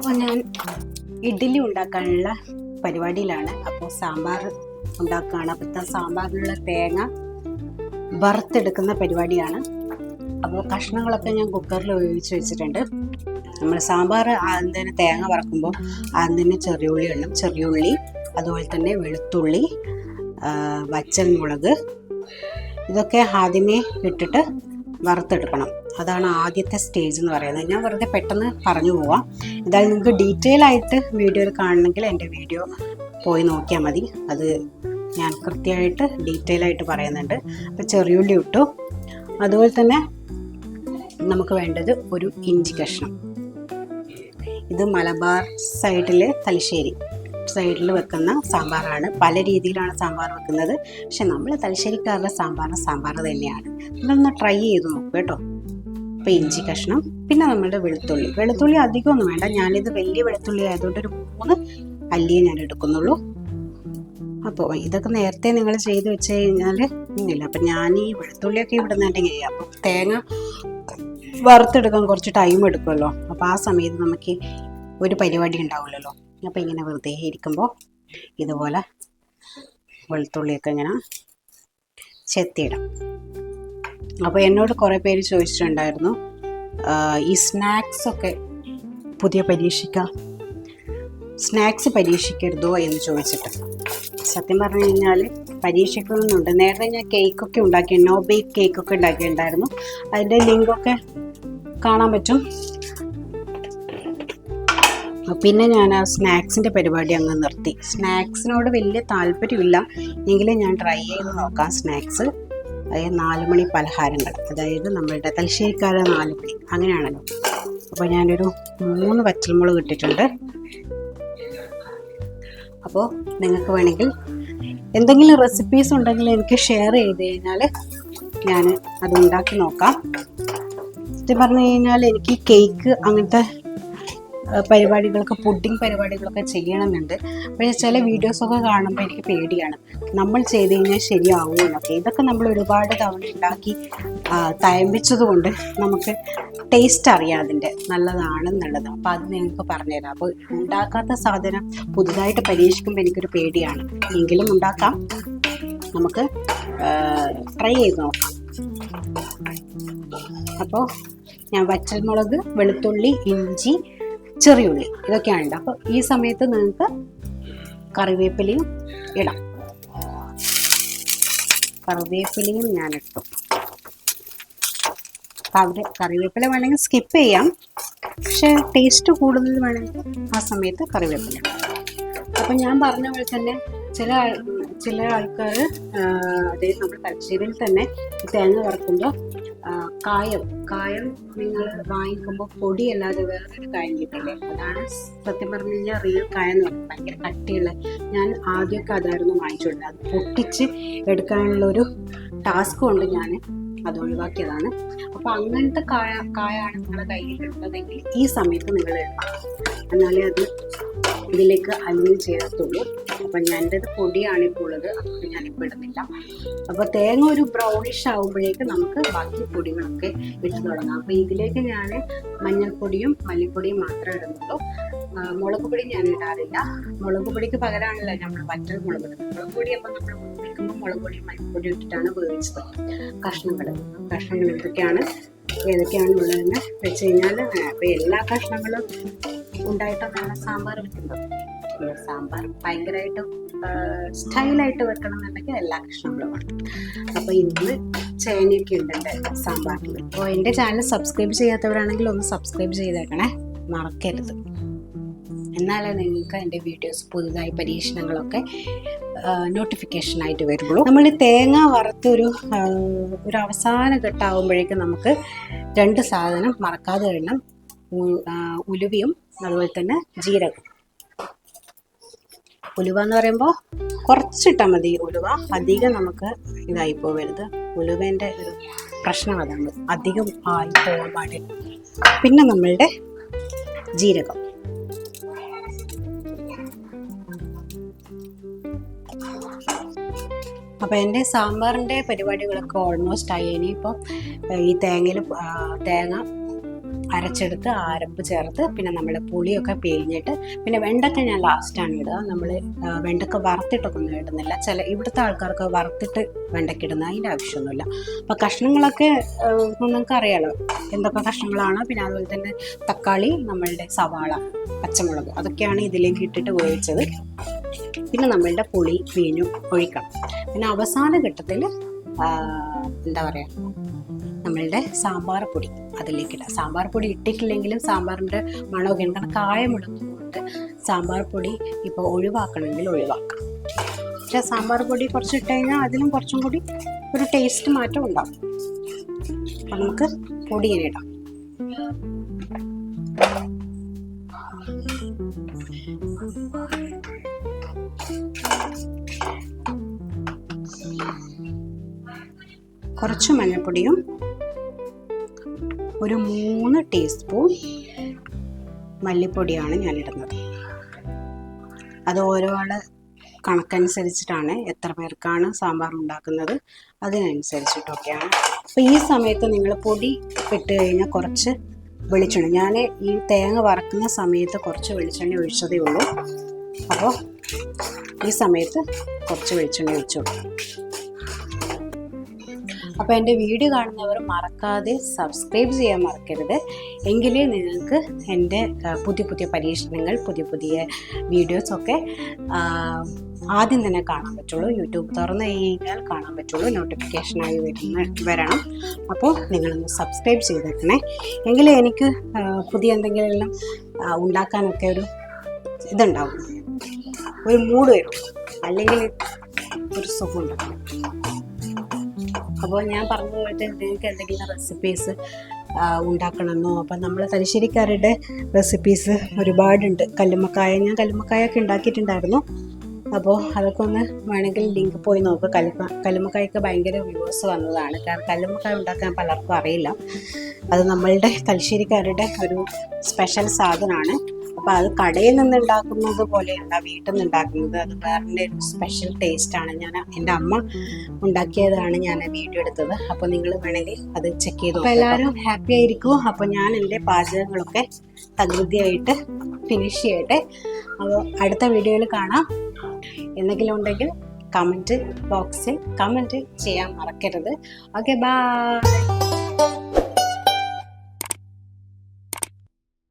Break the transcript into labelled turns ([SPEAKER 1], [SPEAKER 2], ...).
[SPEAKER 1] അപ്പോൾ ഞാൻ ഇഡ്ഡലി ഉണ്ടാക്കാനുള്ള പരിപാടിയിലാണ്. അപ്പോൾ സാമ്പാർ ഉണ്ടാക്കുകയാണ്. അപ്പോഴത്തെ സാമ്പാറിനുള്ള തേങ്ങ വറുത്തെടുക്കുന്ന പരിപാടിയാണ്. അപ്പോൾ കഷ്ണങ്ങളൊക്കെ ഞാൻ കുക്കറിൽ ഉപയോഗിച്ച് വെച്ചിട്ടുണ്ട്. നമ്മൾ സാമ്പാർ ആദ്യം തന്നെ തേങ്ങ വറക്കുമ്പോൾ ആദ്യം തന്നെ ചെറിയുള്ളി ചെറിയ ചെറിയുള്ളി അതുപോലെ തന്നെ വെളുത്തുള്ളി വച്ചൽ മുളക് ഇതൊക്കെ ആദ്യമേ ഇട്ടിട്ട് വറുത്തെടുക്കണം. അതാണ് ആദ്യത്തെ സ്റ്റേജ് എന്ന് പറയുന്നത്. ഞാൻ വെറുതെ പെട്ടെന്ന് പറഞ്ഞു പോവാം. എന്തായാലും നിങ്ങൾക്ക് ഡീറ്റെയിൽ ആയിട്ട് വീഡിയോയിൽ കാണണമെങ്കിൽ എന്റെ വീഡിയോ പോയി നോക്കിയാൽ മതി. അത് ഞാൻ കൃത്യമായിട്ട് ഡീറ്റെയിൽ ആയിട്ട് പറയുന്നുണ്ട്. അപ്പോൾ ചെറിയുള്ളി ഇട്ടു. അതുപോലെ തന്നെ നമുക്ക് വേണ്ടത് ഒരു ഇഞ്ചി കഷ്ണം. ഇത് മലബാർ സൈഡിൽ തലശ്ശേരി സൈഡിൽ വെക്കുന്ന സാമ്പാറാണ്. പല രീതിയിലാണ് സാമ്പാർ വെക്കുന്നത്. പക്ഷെ നമ്മൾ തലശ്ശേരിക്കാരുടെ സാമ്പാർ സാമ്പാർ തന്നെയാണ്. നിങ്ങളൊന്ന് ട്രൈ ചെയ്ത് നോക്കൂ കേട്ടോ. അപ്പോൾ ഇഞ്ചി കഷ്ണം പിന്നെ നമ്മളുടെ വെളുത്തുള്ളി. വെളുത്തുള്ളി അധികമൊന്നും വേണ്ട. ഞാനിത് വലിയ വെളുത്തുള്ളി ആയതുകൊണ്ട് ഒരു മൂന്ന് അല്ലിയെ ഞാൻ എടുക്കുന്നുള്ളൂ. അപ്പോൾ ഇതൊക്കെ നേരത്തെ നിങ്ങൾ ചെയ്ത് വെച്ച് കഴിഞ്ഞാൽ ഇല്ല അപ്പം ഞാൻ ഈ വെളുത്തുള്ളിയൊക്കെ ഇവിടെ നിന്നുണ്ടെങ്കിൽ അപ്പം തേങ്ങ വറുത്തെടുക്കാൻ കുറച്ച് ടൈം എടുക്കുമല്ലോ അപ്പോൾ ആ സമയത്ത് നമുക്ക് ഒരു പരിപാടി ഉണ്ടാവില്ലല്ലോ. അപ്പോൾ ഇങ്ങനെ വെറുതെ ഇരിക്കുമ്പോൾ ഇതുപോലെ വെളുത്തുള്ളിയൊക്കെ ഇങ്ങനെ ചെത്തിയിടാം. അപ്പോൾ എന്നോട് കുറേ പേര് ചോദിച്ചിട്ടുണ്ടായിരുന്നു. ഈ സ്നാക്സ് ഒക്കെ പുതിയ പരീക്ഷിക്കാം. സ്നാക്സ് പരീക്ഷിക്കരുതോ എന്ന് ചോദിച്ചിട്ട്. സത്യം പറഞ്ഞു കഴിഞ്ഞാൽ പരീക്ഷിക്കണമെന്നുണ്ട്. നേരത്തെ ഞാൻ കേക്കൊക്കെ ഉണ്ടാക്കി നോ ബേക്ക് കേക്കൊക്കെ ഉണ്ടാക്കിയിട്ടുണ്ടായിരുന്നു. അതിന്റെ ലിങ്കൊക്കെ കാണാൻ പറ്റും. പിന്നെ ഞാൻ ആ സ്നാക്സിന്റെ പരിപാടി അങ്ങ് നിർത്തി. സ്നാക്സിനോട് വലിയ താല്പര്യമില്ല. എങ്കിലും ഞാൻ ട്രൈ ചെയ്ത് നോക്കാം സ്നാക്സ്. അതായത് നാലുമണി പലഹാരങ്ങൾ. അതായത് നമ്മളുടെ തലശ്ശേരിക്കാല നാലുമണി അങ്ങനെയാണല്ലോ. അപ്പോൾ ഞാനൊരു മൂന്ന് പച്ചമുളക് ഇട്ടിട്ടുണ്ട്. അപ്പോൾ നിങ്ങൾക്ക് വേണമെങ്കിൽ എന്തെങ്കിലും റെസിപ്പീസ് ഉണ്ടെങ്കിൽ എനിക്ക് ഷെയർ ചെയ്ത് കഴിഞ്ഞാൽ ഞാൻ അത് ഉണ്ടാക്കി നോക്കാം. സത്യം പറഞ്ഞു കഴിഞ്ഞാൽ എനിക്ക് കേക്ക് അങ്ങനത്തെ പരിപാടികളൊക്കെ പുഡിങ് പരിപാടികളൊക്കെ ചെയ്യണമെന്നുണ്ട്. പക്ഷേ ചില വീഡിയോസൊക്കെ കാണുമ്പോൾ എനിക്ക് പേടിയാണ്. നമ്മൾ ചെയ്ത് കഴിഞ്ഞാൽ ശരിയാവുമോ എന്നൊക്കെ ഇതൊക്കെ നമ്മൾ ഒരുപാട് തവണ ഉണ്ടാക്കി തയമ്പിച്ചതുകൊണ്ട് തയമ്പിച്ചത് നമുക്ക് ടേസ്റ്റ് അറിയാം അതിന്റെ നല്ലതാണെന്നുള്ളത്. അപ്പോൾ അത് നിങ്ങൾക്ക് പറഞ്ഞുതരാം. അപ്പോൾ ഉണ്ടാക്കാത്ത സാധനം പുതുതായിട്ട് പരീക്ഷിക്കുമ്പോൾ എനിക്കൊരു പേടിയാണ്. എങ്കിലും ഉണ്ടാക്കാം. നമുക്ക് ട്രൈ ചെയ്ത് നോക്കാം. അപ്പോൾ ഞാൻ വറ്റൽമുളക് വെളുത്തുള്ളി ഇഞ്ചി ചെറിയുള്ളി ഇതൊക്കെയാണ് ഉണ്ട് അപ്പോൾ ഈ സമയത്ത് നിങ്ങൾക്ക് കറിവേപ്പിലയും ഇടാം. കറിവേപ്പിലയും ഞാൻ ഇട്ടു അവിടെ കറിവേപ്പില വേണമെങ്കിൽ സ്കിപ്പ് ചെയ്യാം. പക്ഷെ ടേസ്റ്റ് കൂടുതൽ വേണമെങ്കിൽ ആ സമയത്ത് കറിവേപ്പില. അപ്പം ഞാൻ പറഞ്ഞ പോലെ തന്നെ ചില ചില ആൾക്കാർ അതായത് നമ്മുടെ തലശ്ശേരിയിൽ തന്നെ തേങ്ങ വറുക്കുമ്പോൾ കായം. കായം നിങ്ങൾ വാങ്ങിക്കുമ്പോൾ പൊടിയല്ലാതെ വേറൊരു കായം കിട്ടില്ലേ? അതാണ് സത്യം പറഞ്ഞു കഴിഞ്ഞാൽ റിയൽ കായം എന്ന് പറയുന്നത് ഭയങ്കര കട്ടിയുള്ള. ഞാൻ ആദ്യമൊക്കെ അതായിരുന്നു വാങ്ങിച്ചുകൊണ്ടത് അത് പൊട്ടിച്ച് എടുക്കാനുള്ള ഒരു ടാസ്ക് കൊണ്ട് ഞാൻ അത് ഒഴിവാക്കിയതാണ്. അപ്പോൾ അങ്ങനത്തെ കായ കായാണ് നിങ്ങളുടെ കയ്യിലുള്ളതെങ്കിൽ ഈ സമയത്ത് നിങ്ങൾ ഇടണം എന്നാലേ അത് ഇതിലേക്ക് അലിഞ്ഞ് ചേർത്തുള്ളൂ അപ്പം ഞാൻ പൊടിയാണ് ഇപ്പോൾ ഉള്ളത്. അതുകൊണ്ട് ഞാനിപ്പോൾ ഇടുന്നില്ല. അപ്പോൾ തേങ്ങ ഒരു ബ്രൗണിഷ് ആകുമ്പോഴേക്ക് നമുക്ക് ബാക്കി പൊടികളൊക്കെ ഇട്ട് തുടങ്ങാം. അപ്പോൾ ഇതിലേക്ക് ഞാൻ മഞ്ഞൾപ്പൊടിയും മല്ലിപ്പൊടിയും മാത്രമേ ഇടുന്നുള്ളൂ. മുളക് പൊടി ഞാൻ ഇടാറില്ല. മുളക് പൊടിക്ക് പകരമാണല്ലോ നമ്മൾ വറ്റൽ മുളക് മുളക് പൊടി അപ്പം നമ്മൾ വേവിക്കുമ്പോൾ മുളക് പൊടിയും മല്ലിപ്പൊടിയും ഇട്ടിട്ടാണ് ഉപയോഗിച്ചത് കഷ്ണങ്ങൾ കഷ്ണങ്ങൾ ഇതൊക്കെയാണ് ഏതൊക്കെയാണ് ഉള്ളതെന്ന് വെച്ച് കഴിഞ്ഞാൽ എല്ലാ കഷ്ണങ്ങളും ഉണ്ടായിട്ടാണ് സാമ്പാർ വെക്കുന്നത്. ഈ സാമ്പാർ ഭയങ്കരമായിട്ട് സ്റ്റൈലായിട്ട് വെക്കണം എന്നുണ്ടെങ്കിൽ എല്ലാ കഷ്ണങ്ങളും വേണം അപ്പോൾ ഇന്ന് ചേനയൊക്കെ ഉണ്ട് എന്റെ സാമ്പാറിൽ അപ്പോൾ എന്റെ ചാനൽ സബ്സ്ക്രൈബ് ചെയ്യാത്തവരാണെങ്കിൽ ഒന്ന് സബ്സ്ക്രൈബ് ചെയ്തേക്കണേ. മറക്കരുത്. എന്നാലേ നിങ്ങൾക്ക് എന്റെ വീഡിയോസ് പുതുതായി പരീക്ഷണങ്ങളൊക്കെ നോട്ടിഫിക്കേഷനായിട്ട് വരുള്ളൂ. നമ്മൾ തേങ്ങ വറുത്തൊരു ഒരു അവസാന ഘട്ടമാകുമ്പോഴേക്കും നമുക്ക് രണ്ട് സാധനം മറക്കാതെ ഉ- ഉലുവയും അതുപോലെ തന്നെ ജീരകം ഉലുവ എന്ന് പറയുമ്പോൾ കുറച്ചിട്ടാൽ മതി. ഉലുവ അധികം നമുക്ക് ഇതായി പോകരുത് ഉലുവേന്റെ ഒരു പ്രശ്നം അതാണ്. അധികം ആയി പോകാൻ പാടില്ല. പിന്നെ നമ്മളുടെ ജീരകം. അപ്പോൾ എന്റെ സാമ്പാറിന്റെ പരിപാടികളൊക്കെ ഓൾമോസ്റ്റ് ആയി. ഇനിയിപ്പോൾ ഈ തേങ്ങയിൽ തേങ്ങ അരച്ചെടുത്ത് അരപ്പ് ചേർത്ത് പിന്നെ നമ്മൾ പുളിയൊക്കെ പിഴിഞ്ഞിട്ട് പിന്നെ വെണ്ടക്ക ഞാൻ ലാസ്റ്റാണ് ഇടുക. നമ്മൾ വെണ്ടക്ക വറുത്തിട്ടൊക്കെ ഒന്നും ഇടുന്നില്ല. ചില ഇവിടുത്തെ ആൾക്കാർക്ക് വറുത്തിട്ട് വെണ്ടക്ക ഇടുന്ന അതിന്റെ ആവശ്യമൊന്നുമില്ല. അപ്പോൾ കഷ്ണങ്ങളൊക്കെ നിങ്ങൾക്ക് അറിയാലോ എന്തൊക്കെ കഷ്ണങ്ങളാണ്? പിന്നെ അതുപോലെ തന്നെ തക്കാളി നമ്മളുടെ സവാള പച്ചമുളക് അതൊക്കെയാണ് ഇതിലേക്ക് ഇട്ടിട്ട് വേവിച്ചത്. പിന്നെ നമ്മളുടെ പുളി വീഞ്ഞു ഒഴിക്കണം. പിന്നെ അവസാന ഘട്ടത്തിൽ എന്താ പറയുക നമ്മളുടെ സാമ്പാർ പൊടി അതിലേക്ക് ഇടാം. സാമ്പാർ പൊടി ഇട്ടിട്ടില്ലെങ്കിലും സാമ്പാറിന്റെ മണമൊക്കെ ഉണ്ട് കാരണം കായമിടുന്നതുകൊണ്ട് സാമ്പാർ പൊടി ഇപ്പോൾ ഒഴിവാക്കണമെങ്കിൽ ഒഴിവാക്കാം. പക്ഷേ സാമ്പാർ പൊടി കുറച്ച് ഇട്ട് കഴിഞ്ഞാൽ അതിലും കുറച്ചും കൂടി ഒരു ടേസ്റ്റ് മാറ്റം ഉണ്ടാകും അപ്പം നമുക്ക് പൊടി ഇങ്ങനെ ഇടാം. കുറച്ച് മഞ്ഞൾപ്പൊടിയും ഒരു മൂന്ന് ടീസ്പൂൺ മല്ലിപ്പൊടിയാണ് ഞാൻ ഇടുന്നത് അത് ഓരോ ആൾ കണക്കനുസരിച്ചിട്ടാണ് എത്ര പേർക്കാണ് സാമ്പാർ ഉണ്ടാക്കുന്നത് അതിനനുസരിച്ചിട്ടൊക്കെയാണ്. അപ്പോൾ ഈ സമയത്ത് നിങ്ങൾ പൊടി ഇട്ട് കഴിഞ്ഞാൽ കുറച്ച് വെളിച്ചെണ്ണ. ഞാൻ ഈ തേങ്ങ വറക്കുന്ന സമയത്ത് കുറച്ച് വെളിച്ചെണ്ണ ഒഴിച്ചതേ ഉള്ളൂ. അപ്പോൾ ഈ സമയത്ത് കുറച്ച് വെളിച്ചെണ്ണ ഒഴിച്ചു കൊടുക്കും. അപ്പോൾ എന്റെ വീഡിയോ കാണുന്നവർ മറക്കാതെ സബ്സ്ക്രൈബ് ചെയ്യാൻ മറക്കരുത്. എങ്കിലേ നിങ്ങൾക്ക് എന്റെ പുതിയ പുതിയ പരീക്ഷണങ്ങൾ പുതിയ പുതിയ വീഡിയോസൊക്കെ ആദ്യം തന്നെ കാണാൻ പറ്റുള്ളൂ. യൂട്യൂബ് തുറന്നു കഴിഞ്ഞാൽ കാണാൻ പറ്റുള്ളൂ. നോട്ടിഫിക്കേഷനായി വരുന്ന വരണം. അപ്പോൾ നിങ്ങളൊന്ന് സബ്സ്ക്രൈബ് ചെയ്തേക്കണേ. എങ്കിലേ എനിക്ക് പുതിയ എന്തെങ്കിലും ഉണ്ടാക്കാനൊക്കെ ഒരു ഇതുണ്ടാവും. ഒരു മൂഡ് വരും. അല്ലെങ്കിൽ ഒരു സുഖം ഉണ്ടാവും. അപ്പോൾ ഞാൻ പറഞ്ഞു പോയിട്ട് നിങ്ങൾക്ക് എന്തെങ്കിലും റെസിപ്പീസ് ഉണ്ടാക്കണമെന്നോ? അപ്പം നമ്മൾ തലശ്ശേരിക്കാരുടെ റെസിപ്പീസ് ഒരുപാടുണ്ട്. കല്ലുമ്മക്കായ ഞാൻ കല്ലുമ്മക്കായൊക്കെ ഉണ്ടാക്കിയിട്ടുണ്ടായിരുന്നു. അപ്പോൾ അതൊക്കെ ഒന്ന് വേണമെങ്കിൽ ലിങ്ക് പോയി നോക്കുക കല്ലുമ കല്ലുമ്മക്കായൊക്കെ ഭയങ്കര വ്യൂവേഴ്സ് വന്നതാണ്. കാരണം കല്ലുമ്മക്കായ ഉണ്ടാക്കാൻ പലർക്കും അറിയില്ല. അത് നമ്മളുടെ തലശ്ശേരിക്കാരുടെ ഒരു സ്പെഷ്യൽ സാധനമാണ്. അപ്പോൾ അത് കടയിൽ നിന്ന് ഉണ്ടാക്കുന്നത് പോലെയല്ല വീട്ടിൽ നിന്ന് ഉണ്ടാക്കുന്നത്. അത് വേറെ ഒരു സ്പെഷ്യൽ ആണ്. ഞാൻ എന്റെ അമ്മ ഉണ്ടാക്കിയതാണ് ഞാൻ വീഡിയോ എടുത്തത്. അപ്പോൾ നിങ്ങൾ വേണമെങ്കിൽ അത് ചെക്ക് ചെയ്തു അപ്പോൾ എല്ലാവരും ഹാപ്പി ആയിരിക്കും. അപ്പോൾ ഞാൻ എന്റെ പാചകങ്ങളൊക്കെ തകൃതിയായിട്ട് ഫിനിഷ് ചെയ്യട്ടെ. അപ്പോൾ അടുത്ത വീഡിയോയിൽ കാണാം. എന്തെങ്കിലും ഉണ്ടെങ്കിൽ കമന്റ് ബോക്സിൽ കമന്റ് ചെയ്യാൻ മറക്കരുത്. Okay bye